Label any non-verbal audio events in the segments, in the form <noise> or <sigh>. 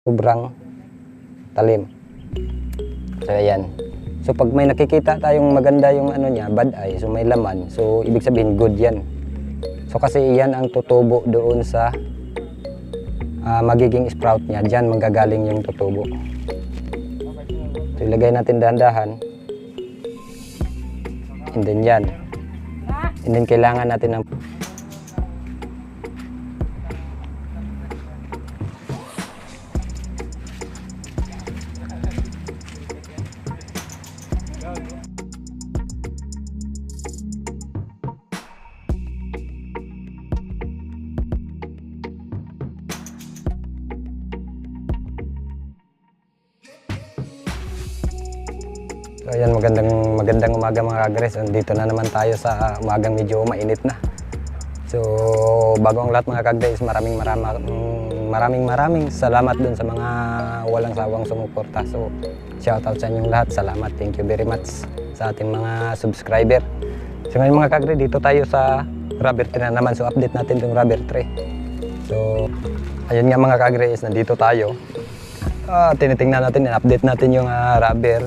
sobrang talim. So ayan. So pag may nakikita tayong maganda yung ano niya, bad eye, so may laman, so ibig sabihin good yan. So kasi iyan ang tutubo doon sa ah, magiging sprout niya. Diyan manggagaling yung tutubo. So ilagay natin dahan-dahan. And then yan. And then kailangan natin ng magandang magandang umaga mga kagres. Dito na naman tayo sa umagang medyo mainit na. So bago ang lahat mga kagres, maraming maraming maraming maraming salamat dun sa mga walang sawang sumuporta. So shout out sa inyong lahat. Salamat. Thank you very much sa ating mga subscriber. So ngayon mga kagre, dito tayo sa rubber tree na naman. So update natin yung rubber tree. So ayun nga mga kagre, is nandito tayo. Ah, tinitingnan natin, update natin yung ah, rubber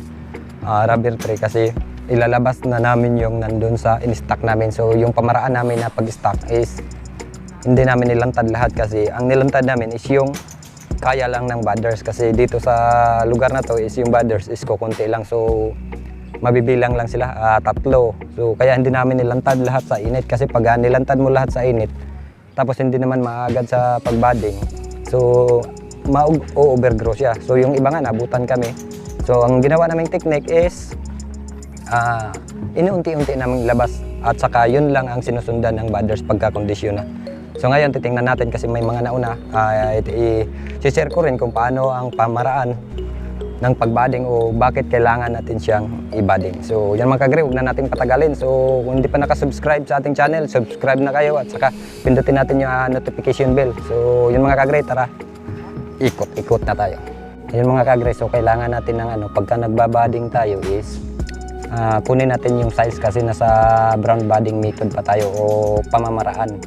ah, rubber tray kasi ilalabas na namin yung nandun sa in-stock namin. So yung pamaraan namin na pag-stock is hindi namin nilantad lahat kasi ang nilantad namin is yung kaya lang ng badders kasi dito sa lugar na to is yung badders is kukunti lang. So mabibilang lang sila ah, tatlo. So kaya hindi namin nilantad lahat sa init. Kasi pag ah, nilantad mo lahat sa init tapos hindi naman maagad sa pagbading so ma-overgrow siya. So yung iba nga nabutan kami So ang ginawa naming technique is ah inuunti-unti naming labas at saka yun lang ang sinusundan ng badders pagkakondisyon. So ngayon titingnan natin kasi may mga nauna uh, i-share ko rin kung paano ang pamaraan ng pagbading o bakit kailangan natin siyang ibading. So yan mga kagre, huwag na natin patagalin. So kung hindi pa nakasubscribe sa ating channel, subscribe na kayo at saka pindutin natin yung ah, notification bell. So yun mga kagre, tara, ikot-ikot na tayo. Ayun mga kagre, so kailangan natin ng ano, pagka nagbabading tayo is ah, kunin natin yung size kasi nasa brown budding method pa tayo o pamamaraan.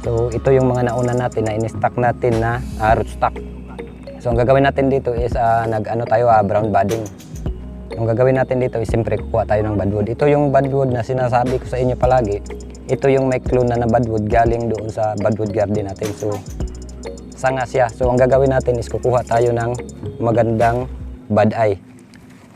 So ito yung mga nauna natin na in-stock natin na ah, rootstock. So ang gagawin natin dito is ah, nag-ano tayo ah, brown budding. Ang gagawin natin dito is siyempre kukuha tayo ng badwood. Ito yung badwood na sinasabi ko sa inyo palagi. Ito yung may clone na na badwood galing doon sa badwood garden natin. So sanga siya. So ang gagawin natin is kukuha tayo ng magandang bad eye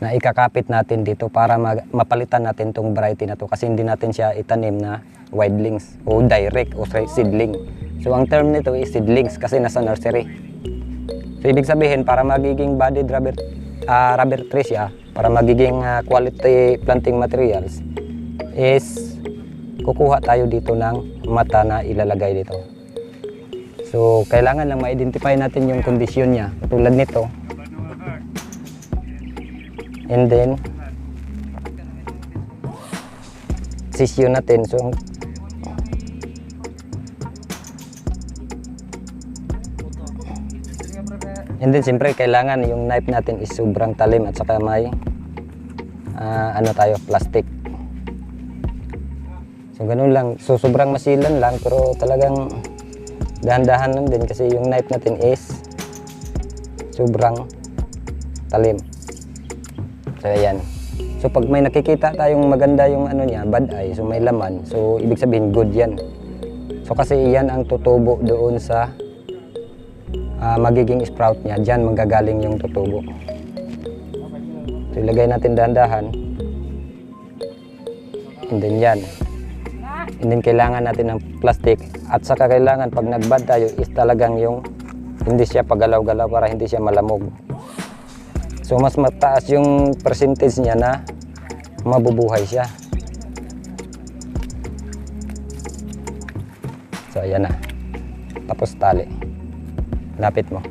na ikakapit natin dito para mapalitan natin tong variety na to kasi hindi natin siya itanim na widelings o direct o seedling. So ang term nito is seedlings kasi nasa nursery. So ibig sabihin para magiging budded rubber ah, rubber tree siya, para magiging ah, quality planting materials is kukuha tayo dito ng mata na ilalagay dito. So, kailangan lang ma-identify natin yung kondisyon niya. Tulad nito. And then, sisyo natin. So, and then, siyempre, kailangan yung knife natin is sobrang talim at saka may ah, ano tayo, plastic. So, ganun lang. So, sobrang masilan lang pero talagang dahan-dahan lang din kasi yung knife natin is sobrang talim. So ayan. So pag may nakikita tayong maganda yung ano niya, bad eye, so may laman, so ibig sabihin good yan. So kasi iyan ang tutubo doon sa ah, magiging sprout niya. Diyan manggagaling yung tutubo. So ilagay natin dahan-dahan. And then yan. And then kailangan natin ng plastic at saka kailangan pag nagbad tayo is talagang yung hindi siya pagalaw-galaw para hindi siya malamog. So mas mataas yung percentage niya na mabubuhay siya. So ayan na. Tapos tali. Lapit mo.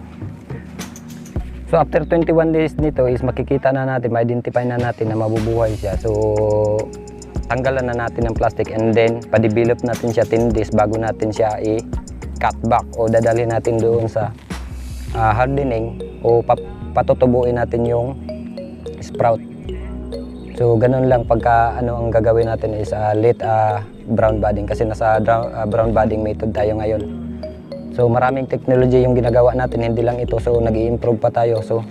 So after 21 days nito is makikita na natin, ma-identify na natin na mabubuhay siya. So tanggalan na natin ng plastic and then pa-develop natin siya 10 days bago natin siya i-cut back o dadalhin natin doon sa ah, hardening o pa- patutubuin natin yung sprout. So ganun lang pagka ano ang gagawin natin is ah, late ah, brown budding kasi nasa dra- ah, brown budding method tayo ngayon. So maraming technology yung ginagawa natin, hindi lang ito. So nag improve pa tayo. So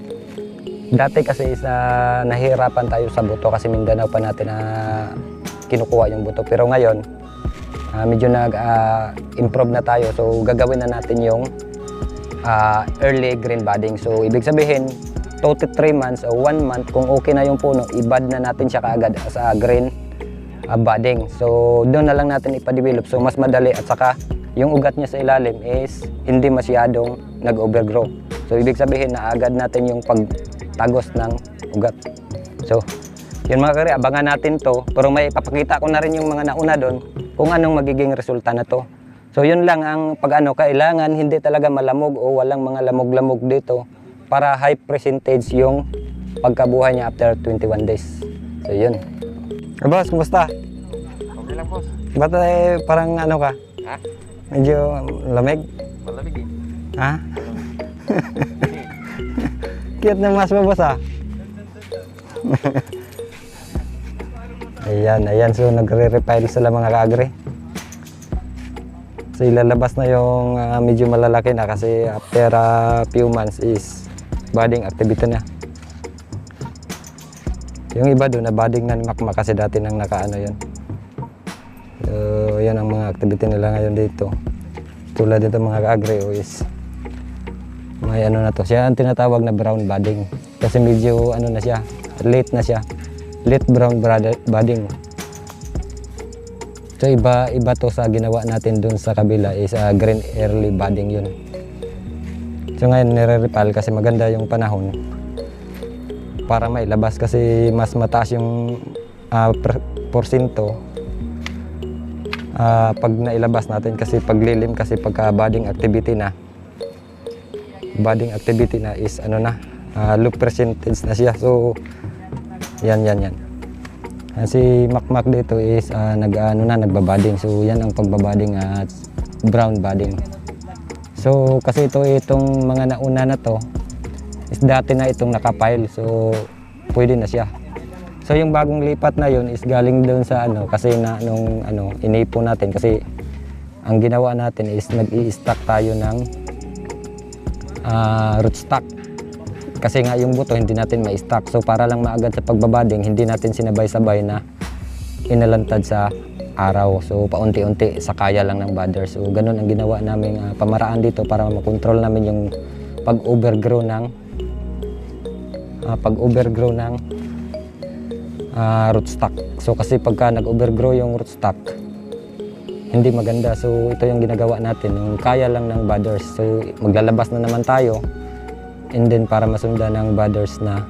dati kasi is na nahihirapan tayo sa buto kasi Mindanao pa natin na kinukuha yung buto. Pero ngayon, ah, medyo nag-improve na tayo. So gagawin na natin yung ah, early green budding. So ibig sabihin, 2 to 3 months o 1 month, kung okay na yung puno, ibad na natin siya kaagad sa green ah, budding. So doon na lang natin ipa-develop. So mas madali at saka yung ugat niya sa ilalim is hindi masyadong nag-overgrow. So ibig sabihin na agad natin yung pagtagos ng ugat. So yun mga kare, abangan natin to. Pero may papakita ko na rin yung mga nauna doon kung anong magiging resulta na to. So yun lang ang pag ano, kailangan hindi talaga malamog o walang mga lamog-lamog dito para high percentage yung pagkabuhay niya after 21 days. So yun. Eh, boss, kumusta? Okay lang, boss. Ba't eh, parang ano ka? Ha? Medyo lamig? Malamig eh. Ha? <laughs> Cute na mas mo, boss ah. Ayan, ayan. So, nagre-repile sila mga kaagre. So, ilalabas na yung ah, medyo malalaki na kasi after a few months is budding activity na. Yung iba doon na budding na ni Makmak kasi dati nang nakaano yun. So, yan ang mga activity nila ngayon dito. Tulad dito mga kaagre o is may ano na to. Siya ang tinatawag na brown budding. Kasi medyo ano na siya, late na siya. Late brown budding. So iba iba to sa ginawa natin dun sa kabila is ah, green early budding yun. So ngayon nire-repal kasi maganda yung panahon para mailabas kasi mas mataas yung per- porsyento ah, pag nailabas natin kasi paglilim kasi pagka budding activity na budding activity na is ano na ah, low percentage na siya so yan yan yan. Ah, si Makmak dito is ah, nag ano na nagbabading so yan ang pagbabading at brown budding. So kasi ito itong mga nauna na to is dati na itong nakapile. So pwede na siya. So yung bagong lipat na yun is galing doon sa ano kasi na nung ano inipo natin. Kasi ang ginawa natin is nag-i-stack tayo ng ah, rootstock. Kasi nga yung buto hindi natin ma-stack. So para lang maagad sa pagbabading, hindi natin sinabay-sabay na inalantad sa araw. So paunti-unti sa kaya lang ng badder. So ganun ang ginawa namin ah, pamaraan dito para makontrol namin yung pag-overgrow ng ah, pag-overgrow ng ah, rootstock. So kasi pagka nag-overgrow yung rootstock, hindi maganda. So ito yung ginagawa natin, yung kaya lang ng budders. So maglalabas na naman tayo and then para masundan ng budders na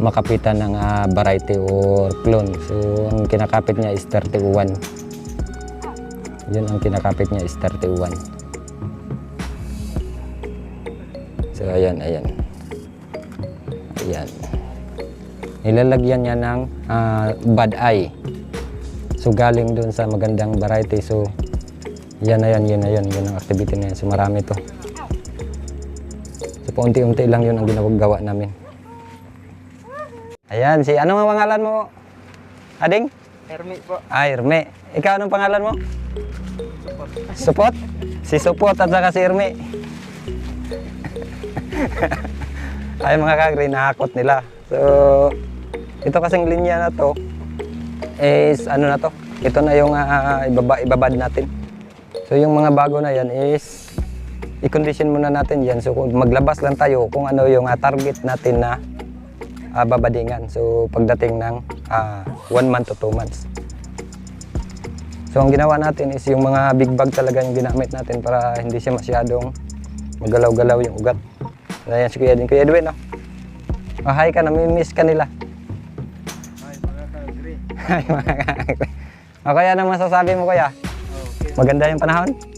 makapitan ng ah, variety or clone. So ang kinakapit niya is 31. Yun ang kinakapit niya is 31. So ayan, ayan. Ayan. Nilalagyan niya ng ah, bad eye. So galing doon sa magandang variety. So yan na yan, yun na yun. Yun ang activity na yan. So marami to. So paunti-unti lang yun ang ginagawa namin. Ayan, si ano ang pangalan mo? Ading? Hermit po. Ah, Irme. Ikaw anong pangalan mo? Supot. Si Supot at saka si Irme. <laughs> Ay mga kagri, nakakot nila. So, ito kasing linya na to is ano na to. Ito na yung ah, ibaba, ibabad natin. So yung mga bago na yan is i-condition muna natin yan. So kung maglabas lang tayo kung ano yung ah, target natin na ah, babadingan. So pagdating ng 1 month to 2 months. So ang ginawa natin is yung mga big bag talaga yung ginamit natin para hindi siya masyadong magalaw-galaw yung ugat. Ayan si Kuya Edwin. Kuya Edwin, no? Oh, hi ka, namimiss ka nila. Ay, mga ka-agree. Ay, <laughs> mga kakakri. O kaya anong masasabi mo kuya? Okay. Maganda yung panahon?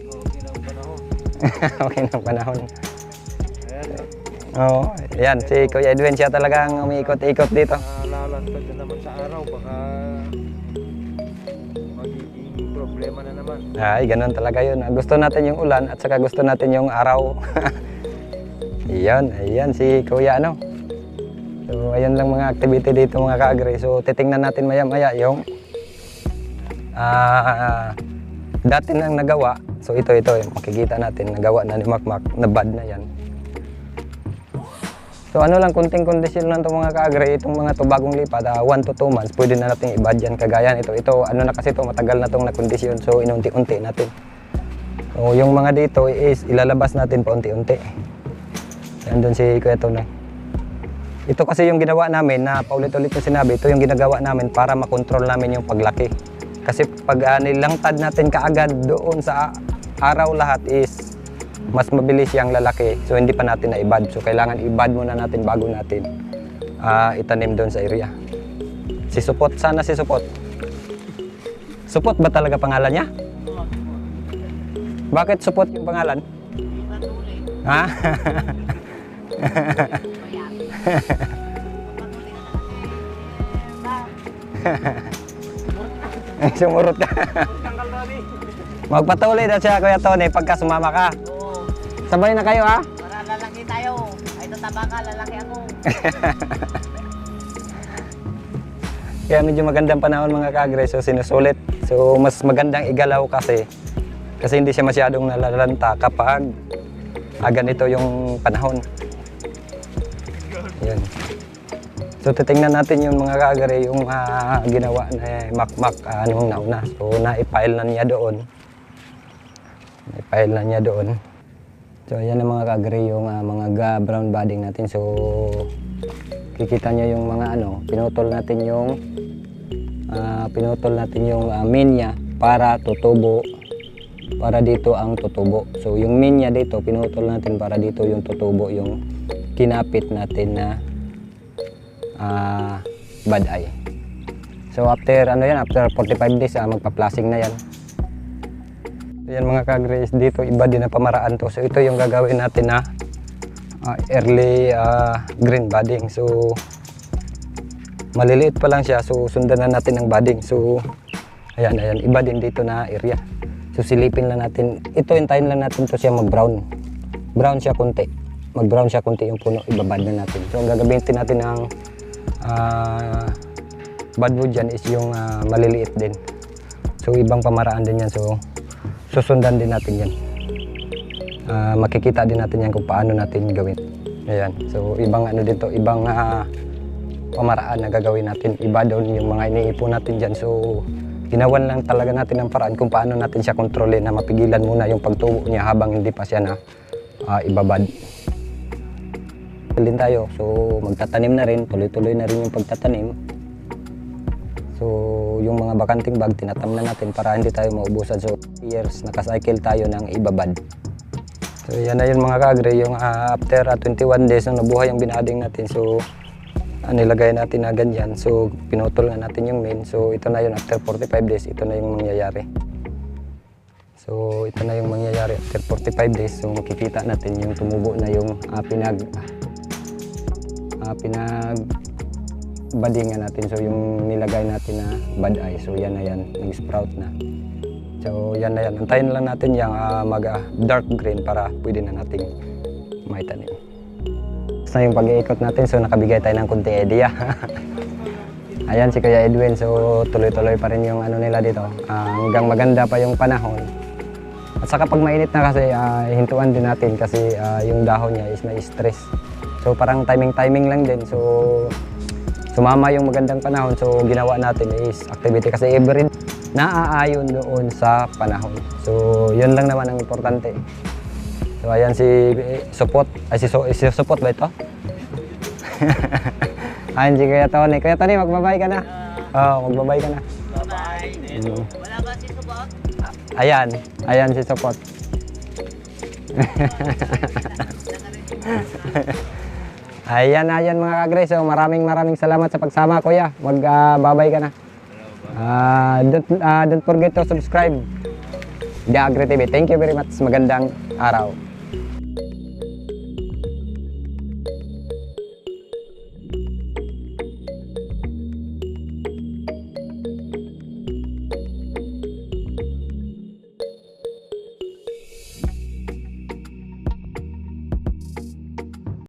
<laughs> Okay lang panahon. Ayan. Oo, yan. Si Kuya Edwin siya talagang umiikot-ikot dito. Nalalantad na naman sa araw. Baka magiging problema na naman. Ay, ganun talaga yun. Gusto natin yung ulan at saka gusto natin yung araw. <laughs> Iyan, ayan si Kuya ano. So, ayun lang mga activity dito mga kaagri. So, titingnan natin maya-maya yung ah dati nang nagawa So ito, ito, makikita natin, nagawa na ni Makmak, na bad na yan. So ano lang, kunting kondisyon lang itong mga kaagre, itong mga to bagong lipat, 1 to 2 months, pwede na natin i-bad yan kagaya ito. Ito, ano na kasi ito, matagal na itong nakondisyon, so inunti-unti natin. So yung mga dito is ilalabas natin paunti-unti. Yan doon si Kuya Tony. Ito kasi yung ginawa namin na paulit-ulit yung sinabi, ito yung ginagawa namin para makontrol namin yung paglaki. Kasi pag uh, nilangtad natin kaagad doon sa araw lahat is mas mabilis yung lalaki. So hindi pa natin na-ibad. So kailangan ibad muna natin bago natin ah, itanim doon sa area. Si Supot, sana si Supot. Supot ba talaga pangalan niya? Bakit Supot yung pangalan? Ha? <laughs> Sumurot <laughs> ka. Magpatuloy daw siya, Kuya Tony, pagka sumama ka. Oo, Sabay na kayo, ha? para lalaki tayo. Ay, tataba ka, lalaki ako. <laughs> Kaya medyo magandang panahon mga kagre, so sinusulit. So mas magandang igalaw kasi kasi hindi siya masyadong nalalanta kapag ah, ganito yung panahon. Yan. So titingnan natin yung mga kagre, yung ah, ginawa na eh, makmak uh, nung nauna. So na-file na niya doon. Na-file na niya doon. So ayan ang mga kagre, yung ah, mga ga brown budding natin. So kikita niyo yung mga ano, pinutol natin yung ah, pinutol natin yung uh, minya para tutubo para dito ang tutubo. So yung minya dito pinutol natin para dito yung tutubo yung kinapit natin na ah, bad eye. So after ano yan, after 45 days ah, magpa-plasing na yan. Yan mga kagres, dito iba din na pamaraan to. So ito yung gagawin natin na ah, early ah, green budding. So maliliit pa lang siya so sundan na natin ang budding. So ayan ayan iba din dito na area. So silipin lang natin. Ito hintayin lang natin to siya mag brown siya konti. Mag brown siya konti yung puno ibabad na natin. So ang gagamitin natin ng uh, budwood dyan is yung ah, maliliit din. So ibang pamaraan din yan. So susundan din natin yan Ah, makikita din natin yan kung paano natin gawin ayan so ibang ano dito ibang ah, pamaraan na gagawin natin. Iba doon yung mga iniipon natin dyan. So, ginawan lang talaga natin ang paraan kung paano natin siya kontrolin na mapigilan muna yung pagtubo niya habang hindi pa siya na ah, ibabad. din tayo. So, magtatanim na rin. Tuloy-tuloy na rin yung pagtatanim. Yung mga bakanting bag, tinatam na natin para hindi tayo maubusan. So, years, nakacycle tayo ng ibabad. So, yan na yun mga kagre. Yung ah, after ah, 21 days nung nabuhay yung binading natin. So, ah, nilagay natin na ganyan. So, pinutol na natin yung main. So, ito na yun. After 45 days, ito na yung mangyayari. So, ito na yung mangyayari after 45 days. So, makikita natin yung tumubo na yung ah, pinag ah, pinag badingan natin. So, yung nilagay natin na bad eye. So, yan na yan. Nag-sprout na. So, yan na yan. Antayin lang natin yung ah, mag ah, dark green para pwede na nating maitanim na yung pag-iikot natin so nakabigay tayo ng kunti idea. <laughs> Ayan si Kuya Edwin so tuloy-tuloy pa rin yung ano nila dito. Ah, hanggang maganda pa yung panahon. At saka pag mainit na kasi ah, hintuan din natin kasi ah, yung dahon niya is may stress. So parang timing-timing lang din. So sumama yung magandang panahon so ginawa natin is activity kasi every naaayon doon sa panahon. So yun lang naman ang importante. So ayan si eh, Supot. Ay si, si Supot ba ito? <laughs> ayan si Kuya Tony. Kuya Tony, magbabay ka na. Oo, magbabay ka na. Bye-bye. Mm. Wala ba si Subot? Ayan, ayan si Supot. <laughs> ayan, ayan mga kagre. So maraming maraming salamat sa pagsama kuya. Magbabay ka na. Ah, don't, ah, don't forget to subscribe. The Agri TV. Thank you very much. Magandang araw.